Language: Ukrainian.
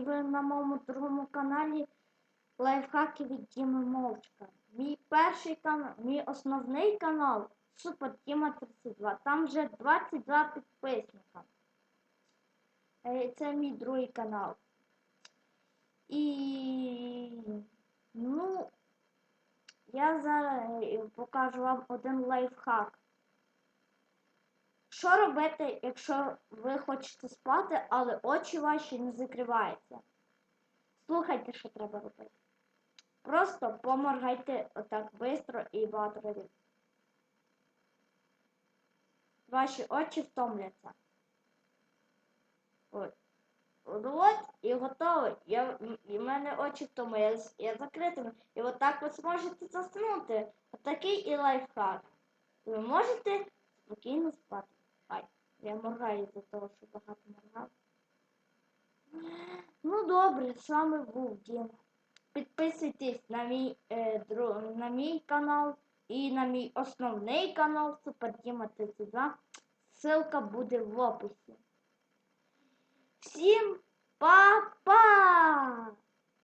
і ви на моєму другому каналі Лайфхаки від Діми Мовчка. Мій перший канал, мій основний канал Супер Діма 32. Там вже 22 підписника. Е, Це мій другий канал. І ну, я зараз е, покажу вам один лайфхак. Що робити, якщо ви хочете спати, але очі ваші не закриваються? Слухайте, що треба робити. Просто поморгайте отак швидко і багато разів. Ваші очі втомляться. От. От, і готово. Я, і в мене очі втомлені, я, з- я закритими. І от ви зможете заснути. Отакий і лайфхак. Ви можете спокійно спати. Ай, я моргаю за того, що багато моргав. Ну добре, з вами був Дім. Підписуйтесь на мій, е, дру, на мій канал і на мій основний канал Супер Діма 32. Ссылка буде в описі. Всім па-па!